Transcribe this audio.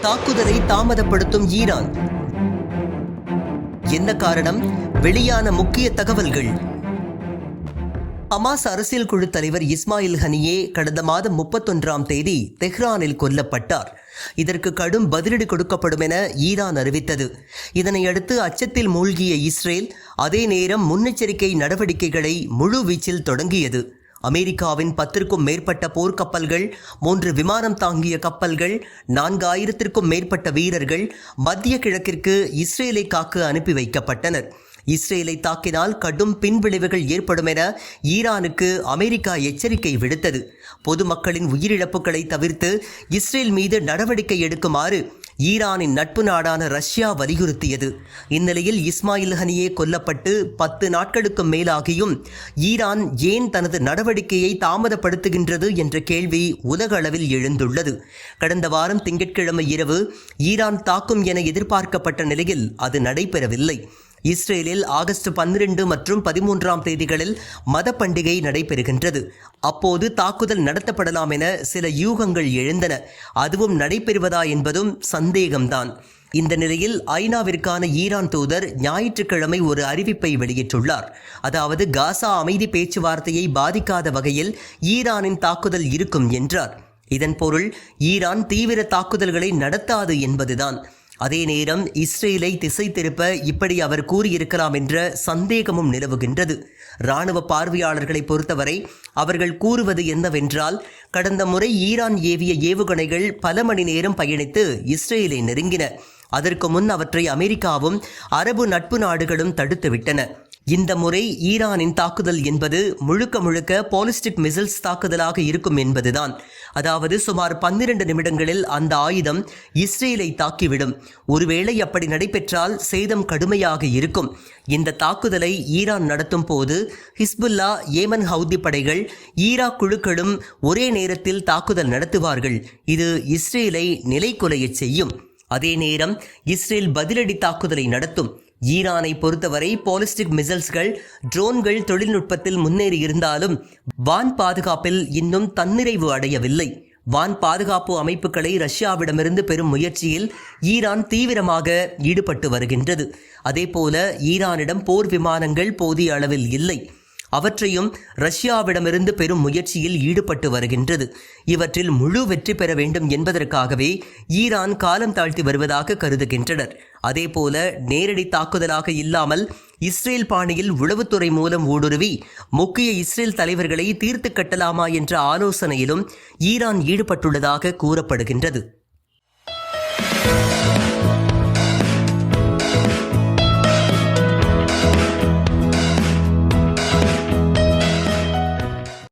தாக்குதலை தாமதப்படுத்தும் ஈரான். என்ன காரணம்? வெளியான முக்கிய தகவல்கள். ஹமாஸ் அரசியல் குழு தலைவர் இஸ்மாயில் ஹனியே கடந்த மாதம் முப்பத்தொன்றாம் தேதி தெஹ்ரானில் கொல்லப்பட்டார். இதற்கு கடும் பதிலடி கொடுக்கப்படும் என ஈரான் அறிவித்தது. இதனையடுத்து அச்சத்தில் மூழ்கிய இஸ்ரேல் அதே நேரம் முன்னெச்சரிக்கை நடவடிக்கைகளை முழு வீச்சில் தொடங்கியது. அமெரிக்காவின் பத்திற்கும் மேற்பட்ட போர்க்கப்பல்கள் மூன்று விமானம் தாங்கிய கப்பல்கள் நான்காயிரத்திற்கும் மேற்பட்ட வீரர்கள் மத்திய கிழக்கிற்கு இஸ்ரேலை காக்க அனுப்பி வைக்கப்பட்டனர். இஸ்ரேலை தாக்கினால் கடும் பின்விளைவுகள் ஏற்படும் என ஈரானுக்கு அமெரிக்கா எச்சரிக்கை விடுத்தது. பொதுமக்களின் உயிரிழப்புகளை தவிர்த்து இஸ்ரேல் மீது நடவடிக்கை எடுக்குமாறு ஈரானின் நட்பு நாடான ரஷ்யா வலியுறுத்தியது. இந்நிலையில் இஸ்மாயில் ஹனியே கொல்லப்பட்டு பத்து நாட்களுக்கு மேலாகியும் ஈரான் ஏன் தனது நடவடிக்கையை தாமதப்படுத்துகின்றது என்ற கேள்வி உலக அளவில் எழுந்துள்ளது. கடந்த வாரம் திங்கட்கிழமை இரவு ஈரான் தாக்கும் என எதிர்பார்க்கப்பட்ட நிலையில் அது நடைபெறவில்லை. இஸ்ரேலில் ஆகஸ்ட் பன்னிரண்டு மற்றும் பதிமூன்றாம் தேதிகளில் மத பண்டிகை நடைபெறுகின்றது. அப்போது தாக்குதல் நடத்தப்படலாம் என சில யூகங்கள் எழுந்தன. அதுவும் நடைபெறுவதா என்பதும் சந்தேகம்தான். இந்த நிலையில் ஐநாவிற்கான ஈரான் தூதர் ஞாயிற்றுக்கிழமை ஒரு அறிவிப்பை வெளியிட்டுள்ளார். அதாவது காசா அமைதி பேச்சுவார்த்தையை பாதிக்காத வகையில் ஈரானின் தாக்குதல் இருக்கும் என்றார். இதன் பொருள் ஈரான் தீவிர தாக்குதல்களை நடத்தாது என்பதுதான். அதே நேரம் இஸ்ரேலை திசை திருப்ப இப்படி அவர் கூறியிருக்கலாம் என்ற சந்தேகமும் நிலவுகின்றது. இராணுவ பார்வையாளர்களை பொறுத்தவரை அவர்கள் கூறுவது என்னவென்றால் கடந்த முறை ஈரான் ஏவிய ஏவுகணைகள் பல மணி நேரம் பயணித்து இஸ்ரேலை நெருங்கின. அதற்கு முன் அவற்றை அமெரிக்காவும் அரபு நட்பு நாடுகளும் தடுத்துவிட்டன. இந்த முறை ஈரானின் தாக்குதல் என்பது முழுக்க முழுக்க பாலிஸ்டிக் மிசைல்ஸ் தாக்குதலாக இருக்கும் என்பதுதான். அதாவது சுமார் பன்னிரண்டு நிமிடங்களில் அந்த ஆயுதம் இஸ்ரேலை தாக்கிவிடும். ஒருவேளை அப்படி நடைபெற்றால் சேதம் கடுமையாக இருக்கும். இந்த தாக்குதலை ஈரான் நடத்தும் போது ஹிஸ்புல்லா ஏமன் ஹவுதி படைகள் ஈராக் குழுக்களும் ஒரே நேரத்தில் தாக்குதல் நடத்துவார்கள். இது இஸ்ரேலை நிலைக்குலையச் செய்யும். அதே நேரம் இஸ்ரேல் பதிலடி தாக்குதலை நடத்தும். ஈரானை பொறுத்தவரை பாலிஸ்டிக் மிசைல்ஸ்கள் ட்ரோன்கள் தொழில்நுட்பத்தில் முன்னேறி இருந்தாலும் வான் பாதுகாப்பில் இன்னும் தன்னிறைவு அடையவில்லை. வான் பாதுகாப்பு அமைப்புகளை ரஷ்யாவிடமிருந்து பெறும் முயற்சியில் ஈரான் தீவிரமாக ஈடுபட்டு வருகின்றது. அதேபோல ஈரானிடம் போர் விமானங்கள் போதிய அளவில் இல்லை. அவற்றையும் ரஷ்யாவிடமிருந்து பெறும் முயற்சியில் ஈடுபட்டு வருகின்றது. இவற்றில் முழு வெற்றி பெற வேண்டும் என்பதற்காகவே ஈரான் காலம் தாழ்த்தி வருவதாக கருதுகின்றனர். அதேபோல நேரடி தாக்குதலாக இல்லாமல் இஸ்ரேல் பாணியில் உளவுத்துறை மூலம் ஊடுருவி முக்கிய இஸ்ரேல் தலைவர்களை தீர்த்து கட்டலாமா என்ற ஆலோசனையிலும் ஈரான் ஈடுபட்டுள்ளதாக கூறப்படுகின்றது.